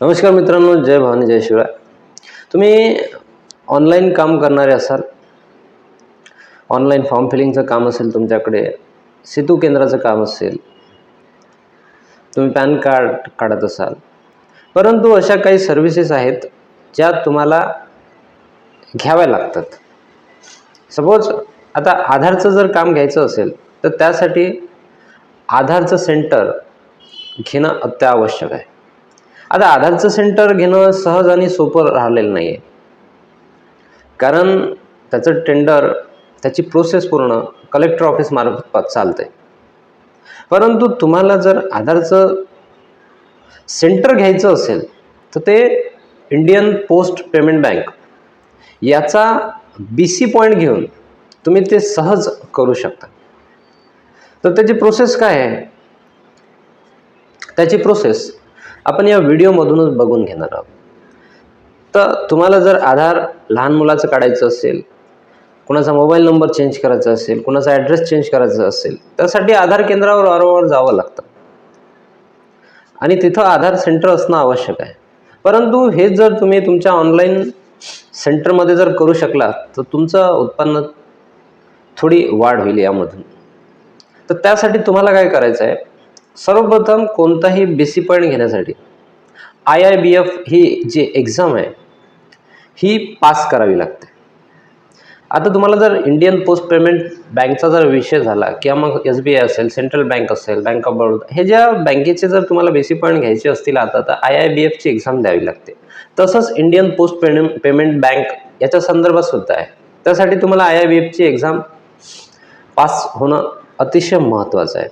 नमस्कार मित्रांनो जय भवानी जय शिवराय. तुम्ही ऑनलाईन काम करणारे असाल ऑनलाईन फॉर्म फिलिंगचं काम असेल तुमच्याकडे सेतू केंद्राचं काम असेल तुम्ही पॅन कार्ड काढत असाल परंतु अशा काही सर्व्हिसेस आहेत ज्या तुम्हाला घ्याव्या लागतात. सपोज आता आधारचं जर काम घ्यायचं असेल तर त्यासाठी आधारचं सेंटर घेणं अत्यावश्यक आहे. आता आधारचं सेंटर घेणं सहज आणि सोपं राहिलेलं नाही आहे कारण त्याचं टेंडर त्याची प्रोसेस पूर्ण कलेक्टर ऑफिस मार्फत चालते परंतु तुम्हाला जर आधारचं सेंटर घ्यायचं असेल तर ते इंडियन पोस्ट पेमेंट बँक याचा बी सी पॉईंट घेऊन तुम्ही ते सहज करू शकता. तर त्याची प्रोसेस काय आहे? त्याची प्रोसेस आपण या व्हिडिओमधूनच बघून घेणार आहोत. तर तुम्हाला जर आधार लहान मुलाचं काढायचं असेल कुणाचा मोबाईल नंबर चेंज करायचा असेल कुणाचा ॲड्रेस चेंज करायचा असेल त्यासाठी आधार केंद्रावर वारंवार जावं लागतं. आणि तिथं आधार सेंटर असणं आवश्यक आहे. परंतु हे जर तुम्ही तुमच्या ऑनलाईन सेंटरमध्ये जर करू शकला तर तुमचं उत्पन्न थोडी वाढ होईल यामधून. तर त्यासाठी तुम्हाला काय करायचं आहे सर्वप्रथम कोणताही बेसी पॉईंट घेण्यासाठी आय आय बी एफ ही जी एक्झाम आहे ही पास करावी लागते. आता तुम्हाला जर इंडियन पोस्ट पेमेंट बँकचा जर विषय झाला किंवा मग एस बी आय असेल सेंट्रल बँक असेल बँक ऑफ बडोदा हे ज्या बँकेचे जर तुम्हाला बेसी पॉईंट घ्यायचे असतील आता तर आय आय बी एफची एक्झाम द्यावी लागते. तसंच Indian post payment payment bank याच्या संदर्भात सुद्धा आहे. त्यासाठी तुम्हाला आय आय बी एफची एक्झाम पास होणं अतिशय महत्त्वाचं आहे.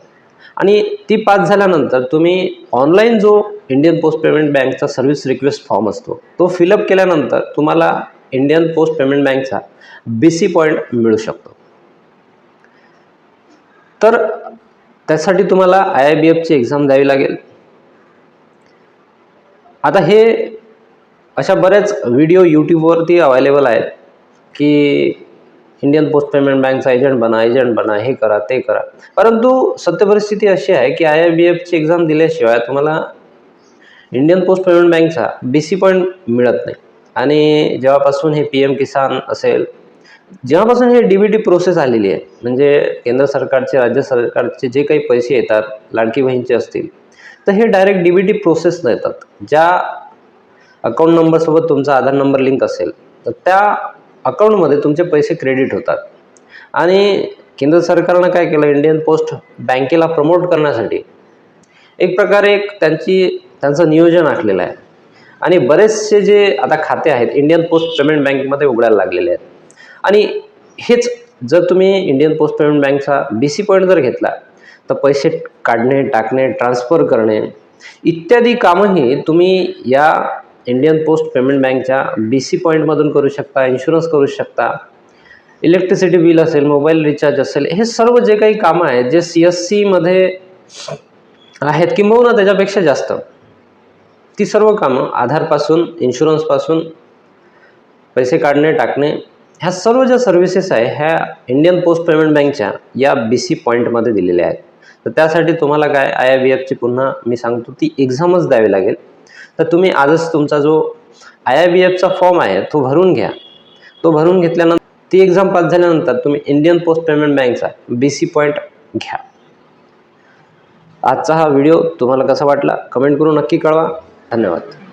आणि ती पास झाल्यानंतर तुम्ही ऑनलाईन जो इंडियन पोस्ट पेमेंट बँकचा सर्व्हिस रिक्वेस्ट फॉर्म असतो तो फिलअप केल्यानंतर तुम्हाला इंडियन पोस्ट पेमेंट बँकचा बी सी पॉईंट मिळू शकतो. तर त्यासाठी तुम्हाला आय आय बी एफची एक्झाम द्यावी लागेल. आता हे अशा बऱ्याच व्हिडिओ यूट्यूबवरती अवेलेबल आहेत की इंडियन पोस्ट पेमेंट बँकचा एजंट बना एजंट बना हे करा ते करा. परंतु सत्य परिस्थिती अशी आहे की आय आय बी एफची एक्झाम दिल्याशिवाय तुम्हाला इंडियन पोस्ट पेमेंट बँकचा बी सी पॉईंट मिळत नाही. आणि जेव्हापासून हे पी एम किसान असेल जेव्हापासून हे डी बी टी प्रोसेस आलेली आहे म्हणजे केंद्र सरकारचे राज्य सरकारचे जे काही पैसे येतात लाडकी बहीणचे असतील तर हे डायरेक्ट डी बी टी प्रोसेसनं येतात. ज्या अकाउंट नंबरसोबत तुमचा आधार नंबर लिंक असेल तर त्या अकाउंटमध्ये तुमचे पैसे क्रेडिट होतात. आणि केंद्र सरकारनं काय केलं? इंडियन पोस्ट बँकेला प्रमोट करण्यासाठी एक प्रकारे एक त्यांची त्यांचं नियोजन आखलेलं आहे. आणि बरेचसे जे आता खाते आहेत इंडियन पोस्ट पेमेंट बँकमध्ये उघडायला लागलेले आहेत. आणि हेच जर तुम्ही इंडियन पोस्ट पेमेंट बँकचा बी सी पॉईंट जर घेतला तर पैसे काढणे टाकणे ट्रान्सफर करणे इत्यादी कामंही तुम्ही या इंडियन पोस्ट पेमेंट बँकच्या बी सी पॉईंटमधून करू शकता इन्शुरन्स करू शकता इलेक्ट्रिसिटी बिल असेल मोबाईल रिचार्ज असेल हे सर्व जे काही कामं आहेत जे सी एस सीमध्ये आहेत किंबहुना त्याच्यापेक्षा जास्त ती सर्व कामं आधारपासून इन्शुरन्सपासून पैसे काढणे टाकणे ह्या सर्व ज्या सर्व्हिसेस आहे ह्या इंडियन पोस्ट पेमेंट बँकच्या या बी सी पॉईंटमध्ये दिलेल्या आहेत. तर त्यासाठी तुम्हाला काय आय आय बी एफची पुन्हा मी सांगतो ती एक्झामच द्यावी लागेल. तर तुम्ही आजच तुमचा जो आय आय बी एफचा फॉर्म आहे तो भरून घ्या. तो भरून घेतल्यानंतर ती एक्झाम पास झाल्यानंतर तुम्ही इंडियन पोस्ट पेमेंट बँकचा बी सी पॉईंट घ्या. आजचा हा व्हिडिओ तुम्हाला कसा वाटला कमेंट करून नक्की कळवा. धन्यवाद.